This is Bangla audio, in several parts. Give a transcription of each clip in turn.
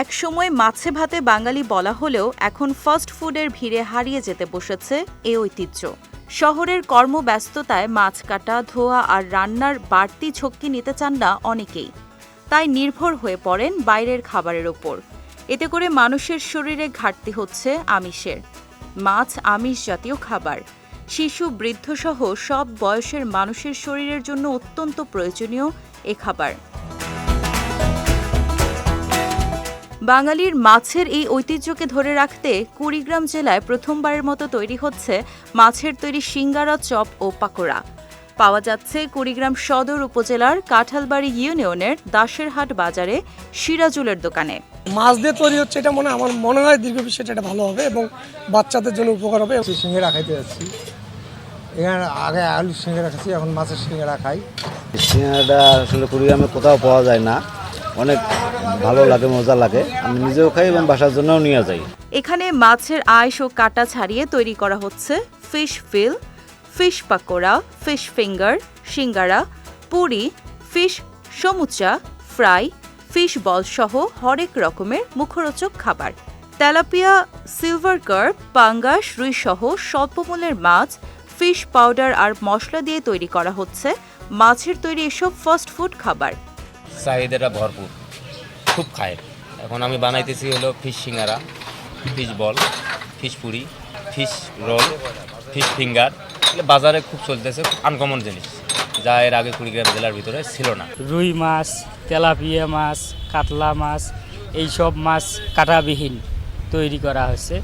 একসময় মাছে ভাতে বাঙালি বলা হলেও এখন ফাস্ট ফুডের ভিড়ে হারিয়ে যেতে বসেছে এ ঐতিহ্য। শহরের কর্মব্যস্ততায় মাছ কাটা, ধোয়া আর রান্নার বাড়তি ঝক্কি নিতে চান না অনেকেই। তাই নির্ভর হয়ে পড়েন বাইরের খাবারের ওপর। এতে করে মানুষের শরীরে ঘাটতি হচ্ছে আমিষের। মাছ আমিষ জাতীয় খাবার। শিশু, বৃদ্ধসহ সব বয়সের মানুষের শরীরের জন্য অত্যন্ত প্রয়োজনীয় এ খাবার। বাঙালির মাছের এই ঐতিহ্যকে ধরে রাখতে কুড়িগ্রাম জেলায় প্রথমবারের মতো তৈরি হচ্ছে মাছের তৈরি সিঙ্গারা চপ ও পাকোড়া। পাওয়া যাচ্ছে কুড়িগ্রাম সদর উপজেলার কাঁঠালবাড়ি ইউনিয়নের দাসেরহাট বাজারে সিরাজুলের দোকানে। মাছ দিয়ে তৈরি হচ্ছে এটা মনে আমার মনে হয় দীর্ঘ বিষয়টা এটা ভালো হবে এবং বাচ্চাদের জন্য উপকার হবে। সিঙ্গারা খাইতে যাচ্ছি। এখানে আগে আলু সিঙ্গারা খাচ্ছি এখন মাছের সিঙ্গারা খাই। সিঙ্গারাটা আসলে কুড়িগ্রামে কোথাও পাওয়া যায় না। অনেক ভালো লাগে, মজা লাগে। আমি নিজেও খাই এবং বাসার জন্যও নিয়ে যাই। এখানে মাছের আইস ও কাটা ছাড়িয়ে তৈরি করা হচ্ছে fish fillet, fish pakora, fish finger, সিঙ্গারা, puri, fish samosa, fry, fish ball সহ হরেক রকমের মুখরোচক খাবার। তেলাপিয়া, সিলভার কার্প, পাঙ্গাস, রুই সহ স্বল্পমূল্যের মাছ, ফিশ পাউডার আর মশলা দিয়ে তৈরি করা হচ্ছে মাছের তৈরি এসব ফাস্ট ফুড খাবার। চাহিদাটা ভরপুর খুব খায় এখন আমি বানাইতেছি হলো ফিশ সিঙ্গারা fish ball fish puri fish roll fish finger এগুলো বাজারে খুব চলতেছে খুব আনকমন জিনিস যা এর আগে কুড়িগ্রাম জেলার ভিতরে ছিল না। রুই মাছ তেলাপিয়া মাছ কাতলা মাছ এইসব মাছ কাটাবিহীন তৈরি করা হয়েছে।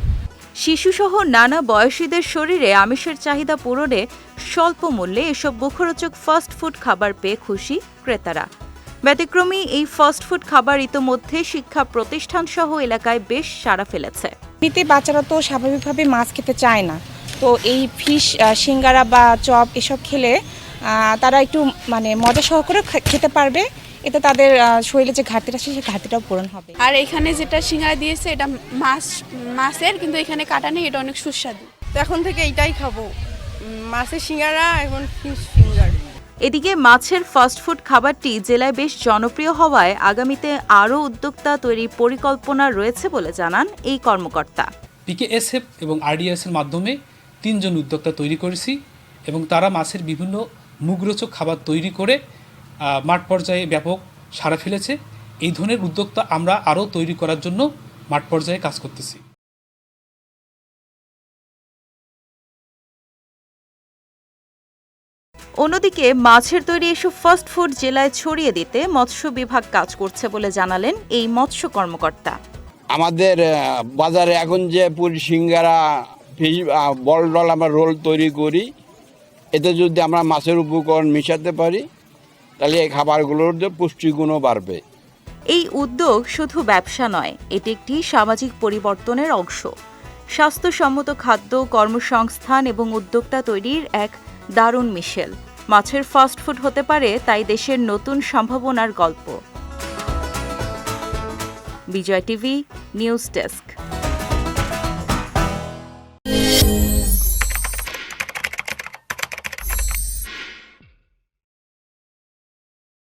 শিশুসহ নানা বয়সীদের শরীরে আমিষের চাহিদা পূরণে স্বল্প মূল্যে এসব মুখরোচক ফাস্ট ফুড খাবার পেয়ে খুশি ক্রেতারা। ব্যতিক্রমী এই ফাস্ট ফুড খাবার ইতোমধ্যে শিক্ষা প্রতিষ্ঠান সহ এলাকায় বেশ সাড়া ফেলেছে। এমনিতে বাচ্চারা তো স্বাভাবিকভাবে মাছ খেতে চায় না। তো এই ফিশ সিঙ্গারা বা চপ এসব খেলে তারা একটু মানে মজা সহকারে খেতে পারবে। এতে তাদের শরীরে যে ঘাটতিটা আছে সেই ঘাটতিটাও পূরণ হবে। আর এখানে যেটা সিঙ্গারা দিয়েছে এটা মাছ মাছের কিন্তু এখানে কাটা নেই এটা অনেক সুস্বাদু। তো এখন থেকে এইটাই খাব। মাছের সিঙ্গারা এবং ফিশ ফিঙ্গার এদিকে মাছের ফাস্টফুড খাবারটি জেলায় বেশ জনপ্রিয় হওয়ায় আগামীতে আরও উদ্যোক্তা তৈরির পরিকল্পনা রয়েছে বলে জানান এই কর্মকর্তা। পিকেএসএফ এবং আরডিএস এর মাধ্যমে তিনজন উদ্যোক্তা তৈরি করেছি এবং তারা মাছের বিভিন্ন মুখরোচক খাবার তৈরি করে মাঠ পর্যায়ে ব্যাপক সাড়া ফেলেছে। এই ধরনের উদ্যোক্তা আমরা আরও তৈরি করার জন্য মাঠ পর্যায়ে কাজ করতেছি। অন্যদিকে মাছের তৈরি এসব ফাস্ট ফুড জেলায় ছড়িয়ে দিতে মৎস্য বিভাগ কাজ করছে বলে জানালেন এই মৎস্য কর্মকর্তা। আমাদের বাজারে এখন যে পুরি সিঙ্গারা ফিশ বল ডল আমরা রোল তৈরি করি এতে যদি আমরা মাছের উপকরণ মিশাতে পারি তাহলে এই খাবারগুলোর যে পুষ্টিগুণও বাড়বে। এই উদ্যোগ শুধু ব্যবসা নয় এটি একটি সামাজিক পরিবর্তনের অংশ। স্বাস্থ্যসম্মত খাদ্য কর্মসংস্থান এবং উদ্যোক্তা তৈরির এক দারুণ মিশেল। মাছের ফাস্টফুড হতে পারে তাই দেশের নতুন সম্ভাবনার গল্প। Bijoy TV, news desk.